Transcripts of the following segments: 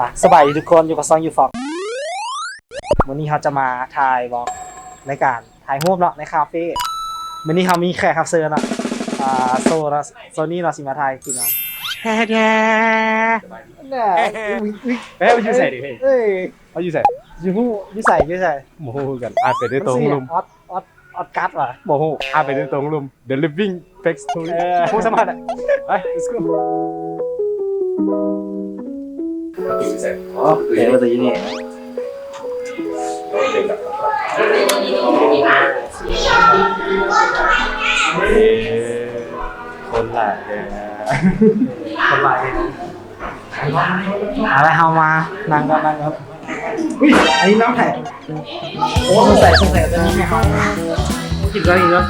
อะสบายดีทุกคนอยู่กับซองยูฟอกวันนี้เขาจะมาถ่ายบอกในการถ่ายรูปเนาะในคาเฟ่วันนี้เขามีแขกรับเชิญเนาะอ่าโซนะโซนี่เราะสิมาถ่ายกินเนาะแฮ่แฮ่น่ะอุ๊ยอุ๊ยเฮ้ยมันอยู่ใส่ดิเฮ้ยเอ้ยเขาอยู่ใส่ยูฮูยูใส่ยูใส่โมโหกันอาจไปด้วยตรงลุมออดออดออดกัดว่ะโมโหอาจไปด้วยตรงลุม The Living Fake Story เออพูดสมัครอะไป let's go อ๋อเดี๋ยวมาตีนี่เคนหลายเลยนะคนไรอะไรเฮามานั่งก็นั่งครับอุ้ยอันนี้น้ำแข็งโอ้สงสัยสงสัยจะมีแค่เฮากินแล้วอีกแล้ว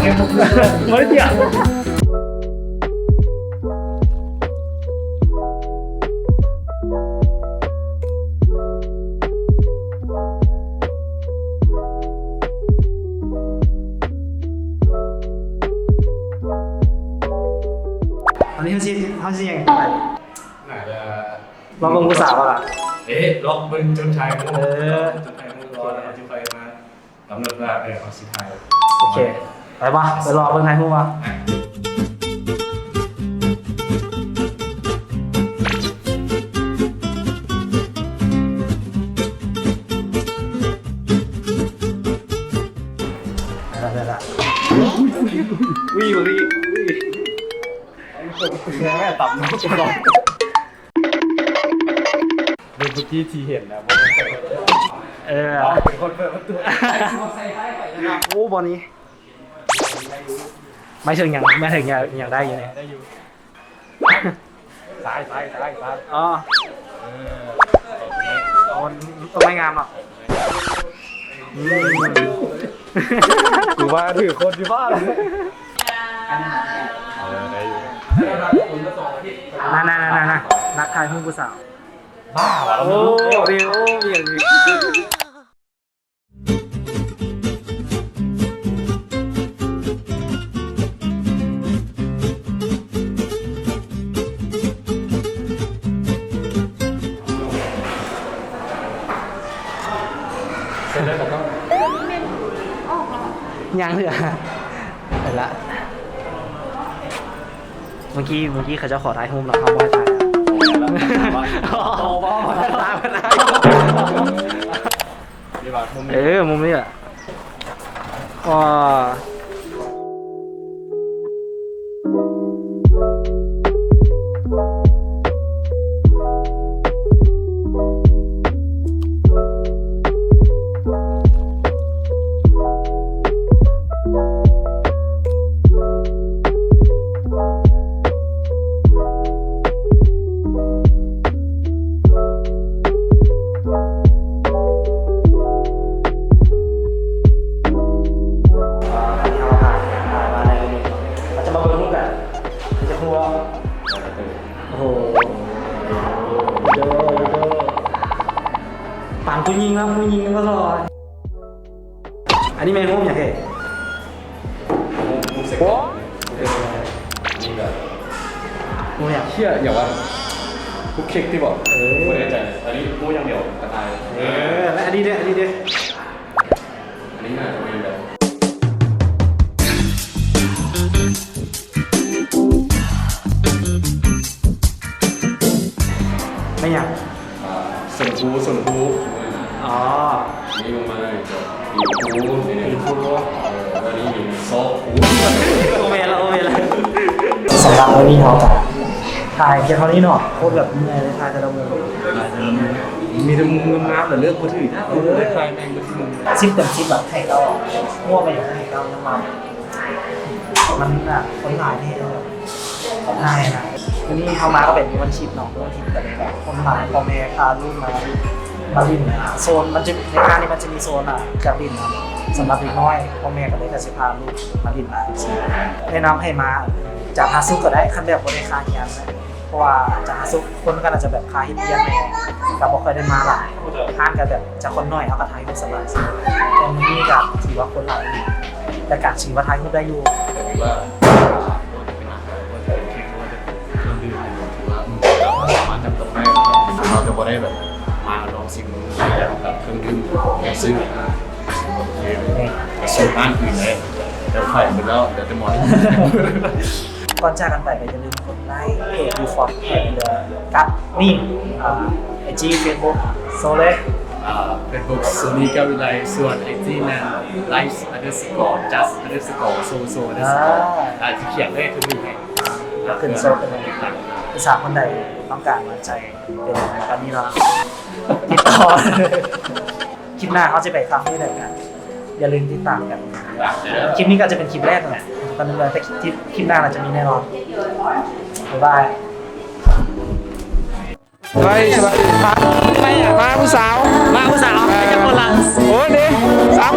ไม่ได้เดียว นนี้เขาชี้เขาชี้ยังไงน่าจะลองลงภาษาป่ะล่ะเอ๊ะล็อกเบิ้งจนชายมือเออจนชายมือรอแล้วเอาที่ไฟมากำหนดว่าเออเอาสิไทยโอเคไปป่ะไปรอเพิ่งไทยพูดป่ะ แม่ต่ำน้องจะลองเมื่อกี้ที่เห็นนะว่าเออเป็นคนเปิดประตูโอ้บอลนี้ ไม่ถึงอย่างไม่ถึงอย่างอย่างได้อยู่เนี่ยได้อยู่ซ้ายซ้ายซ้ายซ้ายอ๋อเออมันต้องไม่งามหรอกอืมกูว่าถือคนที่บ้านเลยเออได้อยู่ น่าน่าน่าน่านักทายผู้ผู้สาว บ้าว่ะโอ้เรียวโอ้เรียวดียังเหลือเห็นละ เมื่อกี้เมื่อกี้เขาจะขอถ่ายรูปแล้วเขาบอกให้ถ่ายโอ้โหตามกันได้นี่ว่ามุมเออมุมนี้แหละก็ อันนี้แมงมุมอย่างเงี้ยมุมเซ็กซ์นี่แบบมุมอย่างเชี่ยอย่างว่าคุกเค้กที่บอกเออไม่ได้ใจอันนี้มูอย่างเดียวกระต่ายเออและอันนี้ด้วยอันนี้ด้วยอันนี้น่าจะเป็นแบบไม่อย่างอ่าส่วนคูส่วนคูอ๋อ นี่ลงมาเลยจะ โอเวละโอเวละสำหรับวันนี้เขาถ่ายเพียงเท่านี้เนาะโคตรแบบเหนื่อยเลยถ่ายแต่ละมุมมีแต่มุมงามๆแต่เลือกมือถือนะเออใครแม่งเป็นมุมชิปเต็มชิปแบบไข่เก้ามั่วไปอย่างไข่เก้ายังมามันอะคนหลายที่คนไทยนะวันนี้เข้ามาก็เป็นวันชิปเนาะวันชิปแบบคนหลายพ่อแม่พาลูกมา มาดินโซนมันจะในงานนี้มันจะมีโซนอะจากดินนะสำหรับเด็กน้อยพ่อแม่ก็เลยจะสิพาลูกมาดินแนะนำให้มาจากฮาซุกก็ได้คันแบบบริคาเฮียนนะเพราะว่าจากฮาซุกคนก็อาจจะแบบคาฮิตเฮียนแน่กับบอกเคยได้มาหลายห้านกันแบบจะคนน้อยเอากระไทยไม่สบายสิแต่มันมีกับถือว่าคนหลายแต่การชีวัไทยพูดได้อยู่เราจับตกแม่เเลยแบบ มาลองชิมแบบเครื่องดื่มซื้อส่งร้านอื่นเลยเดี๋ยวไข่หมดแล้วเดี๋ยวจะหมดก่อนจากกันไปก็อย่าลืมกดไลค์เพจดูฟอร์ดเพจเดอกับนี่ไอจีเฟซบุ๊กโซเลยเป็นบุ๊กโซนี่ก็วิไลส่วนไอจีนั่นไลฟ์อันเดอร์สกอร์จัสอันเดอร์สกอร์โซโซอันเดอร์สกอร์อาจจะเขียนเลขขึ้นอยู่ไงขึ้นโซเป็นอะไรภา ษาคนใดต้องการมาใจเป็นตอนนี้เราติดต่อคลิปหน้าเขาจะไปครั้งที่ไหนกันอย่าลืมติดตามกัน คลิปนี้ก็จะเป็นคลิปแรกนั่นแหละตอนนี้เลยแต่คลิปคลิปหน้าเราจะมีแน่นอนบ๊ายบายไปมาผู้สาว มาผู้สาวไม่จะคนละโอ้นี่สาม